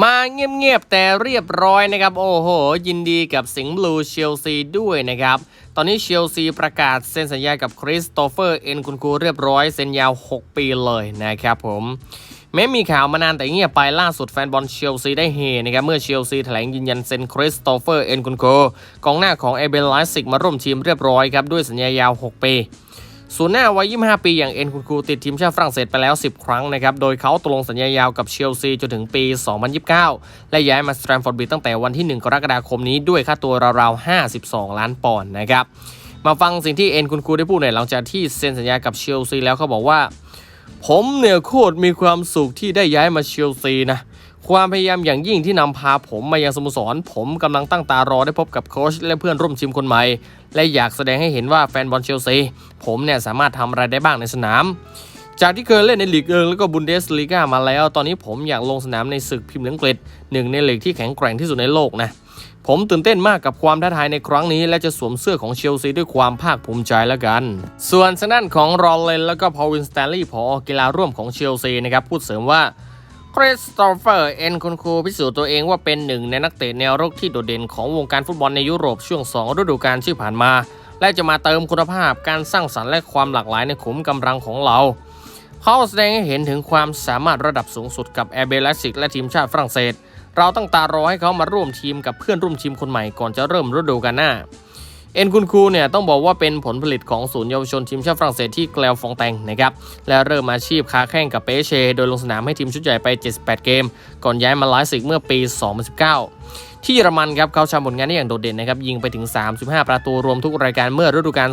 มาเงียบๆ แต่เรียบร้อยนะครับ โอ้โห ยินดีกับสิงห์บลูเชลซีด้วยนะครับ ตอนนี้เชลซีประกาศเซ็นสัญญากับคริสโตเฟอร์เอ็นคุณคูเรียบร้อย เซ็นยาว 6 ปีเลยนะครับผม แม้มีข่าวมานานแต่เงียบไปล่าสุดแฟนบอลเชลซีได้เฮนะครับ เมื่อเชลซีแถลงยืนยันเซ็นคริสโตเฟอร์เอ็นคุณโกกองหน้าของเอเบลไลซิกมาร่วมทีมเรียบร้อยครับด้วยสัญญายาว 6 ปี ศูนย์หน้าวัย 25 ปีอย่างเอ็นคุณคูติดทีมชาติฝรั่งเศสไปแล้ว 10 ครั้งนะครับ โดยเขาตกลงสัญญายาวกับเชลซีจนถึงปี 2029 และย้ายมาสแตมฟอร์ดบริดจ์ตั้งแต่วันที่ 1 กรกฎาคมนี้ด้วยค่าตัวราวๆ 52 ล้านปอนด์นะครับ มาฟังสิ่งที่เอ็นคุณคูได้พูดหน่อยหลังจากที่เซ็นสัญญากับเชลซีแล้วเขาบอกว่า ผมเนี่ยโคตรมีความสุขที่ได้ย้ายมาเชลซีนะ ความพยายามอย่างยิ่งที่นำพาผมมายังสโมสร ผมกำลังตั้งตารอได้พบกับโค้ชและเพื่อนร่วมทีมคนใหม่ และอยากแสดงให้เห็นว่าแฟนบอลเชลซีผมเนี่ยสามารถทำอะไรได้บ้างในสนาม จากที่เคยเล่นในลีกเอิงแล้วก็บุนเดสลีกามาแล้ว ตอนนี้ผมอยากลงสนามในศึกพิมพ์อังกฤษหนึ่งในลีกที่แข็งแกร่งที่สุดในโลกนะผมตื่นเต้นมากกับความท้าทายในครั้งนี้ และจะสวมเสื้อของเชลซีด้วยความภาคภูมิใจแล้วกัน ส่วนทางด้านของรอลเลนแล้วก็พอวินสแตนลีย์พอกีฬาร่วมของเชลซีนะครับพูดเสริมว่า คริสโตเฟอร์เอ็นคุณครูพิสูจน์ตัวเองว่าเป็นหนึ่งในนักเตะแนวรุกที่โดดเด่นของวงการฟุตบอลในยุโรปช่วง 2 ฤดูกาลที่ผ่านมา และจะมาเติมคุณภาพการสร้างสรรค์และความหลากหลายในขุมกำลังของเรา เขาแสดงให้เห็นถึงความสามารถระดับสูงสุดกับแอร์เบลซิกและทีมชาติฝรั่งเศส เราตั้งตารอให้เขามาร่วมทีมกับเพื่อนร่วมทีมคนใหม่ก่อนจะเริ่มฤดูกาลหน้า เอ็นคุณคูเนี่ยต้องบอกว่าเป็นผลผลิตของศูนย์เยาวชนทีมชาติฝรั่งเศสที่แกลวฟองแตงนะครับและเริ่มอาชีพค้าแข่งกับเปเช โดยลงสนามให้ทีมชุดใหญ่ไป 78 เกม ก่อนย้ายมาไลฟ์สิกเมื่อปี 2019 ที่เยอรมันครับเขาทำผลงานได้อย่างโดดเด่นนะครับยิงไปถึง 35 ประตูรวมทุกรายการเมื่อฤดูกาล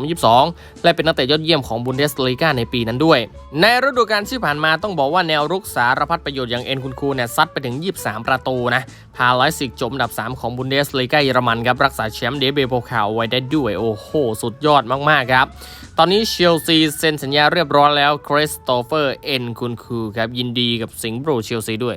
2021-2022 และเป็นนักเตะยอดเยี่ยมของบุนเดสลีกาในปีนั้นด้วย ในฤดูกาลที่ผ่านมาต้องบอกว่าแนวรุกสารพัดประโยชน์อย่างเอ็นคุณคูเนี่ยซัดไปถึง 23 ประตูนะพาไลฟ์สิกจบอันดับ 3 ของบุนเดสลีกาเยอรมันครับรักษาแชมป์เดเบโปคาวไว้ได้ด้วยโอ้โหสุดยอดมากๆครับตอนนี้เชลซีเซ็นสัญญาเรียบร้อยแล้วคริสโตเฟอร์เอ็นคุณคูครับยินดีกับสิงห์บรูเชลซีด้วย